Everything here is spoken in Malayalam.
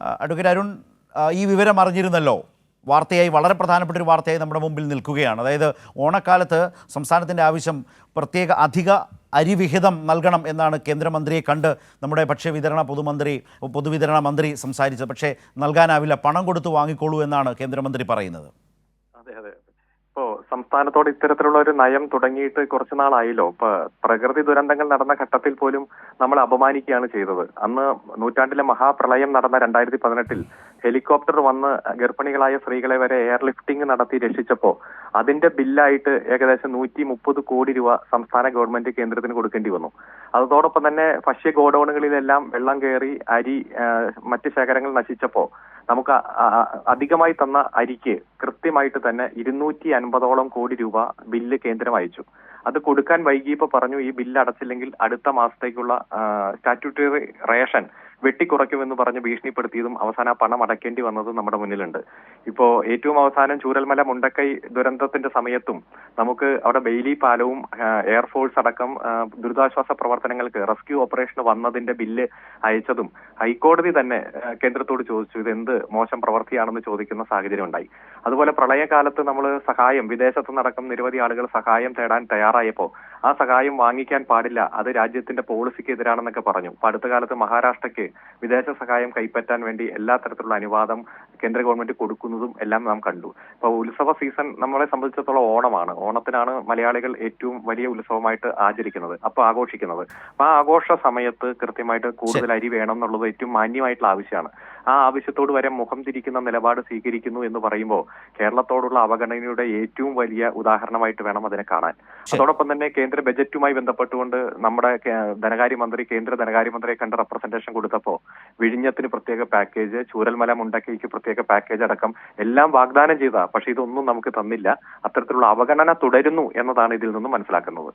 അഡ്വക്കേറ്റ് അരുൺ ഈ വിവരം അറിഞ്ഞിരുന്നല്ലോ. വാർത്തയായി വളരെ പ്രധാനപ്പെട്ട ഒരു വാർത്തയായി നമ്മുടെ മുമ്പിൽ നിൽക്കുകയാണ്. അതായത് ഓണക്കാലത്ത് സംസ്ഥാനത്തിന്റെ ആവശ്യം പ്രത്യേക അധിക അരിവിഹിതം നൽകണം എന്നാണ് കേന്ദ്രമന്ത്രിയെ കണ്ട് നമ്മുടെ ഭക്ഷ്യവിതരണ പൊതുമന്ത്രി പൊതുവിതരണ മന്ത്രി സംസാരിച്ചത്. പക്ഷേ നൽകാനാവില്ല പണം കൊടുത്ത് വാങ്ങിക്കോളൂ എന്നാണ് കേന്ദ്രമന്ത്രി പറയുന്നത്. അതെ അതെ. ഇപ്പോ സംസ്ഥാനത്തോട് ഇത്തരത്തിലുള്ള ഒരു നയം തുടങ്ങിയിട്ട് കുറച്ചു നാളായല്ലോ. പ്രകൃതി ദുരന്തങ്ങൾ നടന്ന ഘട്ടത്തിൽ പോലും നമ്മൾ അപമാനിക്കുകയാണ് ചെയ്തത്. അന്ന് നൂറ്റാണ്ടിലെ മഹാപ്രളയം നടന്ന രണ്ടായിരത്തി പതിനെട്ടിൽ ഹെലികോപ്റ്റർ വന്ന് ഗർഭിണികളായ സ്ത്രീകളെ വരെ എയർലിഫ്റ്റിംഗ് നടത്തി രക്ഷിച്ചപ്പോ അതിന്റെ ബില്ലായിട്ട് ഏകദേശം നൂറ്റി മുപ്പത് കോടി രൂപ സംസ്ഥാന ഗവൺമെന്റ് കേന്ദ്രത്തിന് കൊടുക്കേണ്ടി വന്നു. അതോടൊപ്പം തന്നെ ഭക്ഷ്യ ഗോഡൌണുകളിലെല്ലാം വെള്ളം കയറി അരി മറ്റ് ശേഖരങ്ങൾ നശിച്ചപ്പോ നമുക്ക് അധികമായി തന്ന അരിക്ക് കൃത്യമായിട്ട് തന്നെ ഇരുന്നൂറ്റി അൻപതോളം കോടി രൂപ ബില്ല് കേന്ദ്രം അയച്ചു. അത് കൊടുക്കാൻ വൈകിയപ്പോ പറഞ്ഞു ഈ ബില്ല് അടച്ചില്ലെങ്കിൽ അടുത്ത മാസത്തേക്കുള്ള സ്റ്റാറ്റ്യൂട്ടറി റേഷൻ വെട്ടിക്കുറയ്ക്കുമെന്ന് പറഞ്ഞ് ഭീഷണിപ്പെടുത്തിയതും അവസാനം പണം അടയ്ക്കേണ്ടി വന്നതും നമ്മുടെ മുന്നിലുണ്ട്. ഇപ്പോ ഏറ്റവും അവസാനം ചൂരൽമല മുണ്ടക്കൈ ദുരന്തത്തിന്റെ സമയത്തും നമുക്ക് അവിടെ ബെയിലി പാലവും എയർഫോഴ്സ് അടക്കം ദുരിതാശ്വാസ പ്രവർത്തനങ്ങൾക്ക് റെസ്ക്യൂ ഓപ്പറേഷൻ വന്നതിന്റെ ബില്ല് അയച്ചതും ഹൈക്കോടതി തന്നെ കേന്ദ്രത്തോട് ചോദിച്ചു ഇത് എന്ത് മോശം പ്രവൃത്തിയാണെന്ന് ചോദിക്കുന്ന സാഹചര്യം ഉണ്ടായി. അതുപോലെ പ്രളയകാലത്ത് നമ്മൾ സഹായം വിദേശത്തു നടക്കും നിരവധി ആളുകൾ സഹായം തേടാൻ തയ്യാറായപ്പോ ആ സഹായം വാങ്ങിക്കാൻ പാടില്ല അത് രാജ്യത്തിന്റെ പോളിസിക്ക് എതിരാണെന്നൊക്കെ പറഞ്ഞു. അപ്പൊ അടുത്ത കാലത്ത് മഹാരാഷ്ട്രയ്ക്ക് വിദേശ സഹായം കൈപ്പറ്റാൻ വേണ്ടി എല്ലാ തരത്തിലുള്ള അനുവാദം കേന്ദ്ര ഗവൺമെന്റ് കൊടുക്കുന്നതും എല്ലാം നാം കണ്ടു. അപ്പൊ ഉത്സവ സീസൺ നമ്മളെ സംബന്ധിച്ചിടത്തോളം ഓണമാണ്. ഓണത്തിനാണ് മലയാളികൾ ഏറ്റവും വലിയ ഉത്സവമായിട്ട് ആചരിക്കുന്നത് അപ്പൊ ആഘോഷിക്കുന്നത്. അപ്പൊ ആ ആഘോഷ സമയത്ത് കൃത്യമായിട്ട് കൂടുതൽ അരി വേണം എന്നുള്ളത് ഏറ്റവും മാന്യമായിട്ടുള്ള ആവശ്യമാണ്. ആ ആവശ്യത്തോട് വരെ മുഖം തിരിക്കുന്ന നിലപാട് സ്വീകരിക്കുന്നു എന്ന് പറയുമ്പോൾ കേരളത്തോടുള്ള അവഗണനയുടെ ഏറ്റവും വലിയ ഉദാഹരണമായിട്ട് വേണം അതിനെ കാണാൻ. അതോടൊപ്പം തന്നെ കേന്ദ്ര ബജറ്റുമായി ബന്ധപ്പെട്ടുകൊണ്ട് നമ്മുടെ ധനകാര്യമന്ത്രി കേന്ദ്ര ധനകാര്യമന്ത്രിയെ കണ്ട് റെപ്രസെന്റേഷൻ കൊടുത്തപ്പോ വിഴിഞ്ഞത്തിന് പ്രത്യേക പാക്കേജ് ചൂരൽമല മുണ്ടക്കൈക്ക് പ്രത്യേക പാക്കേജ് അടക്കം എല്ലാം വാഗ്ദാനം ചെയ്ത പക്ഷെ ഇതൊന്നും നമുക്ക് തന്നില്ല. അത്തരത്തിലുള്ള അവഗണന തുടരുന്നു എന്നതാണ് ഇതിൽ നിന്നും മനസ്സിലാക്കുന്നത്.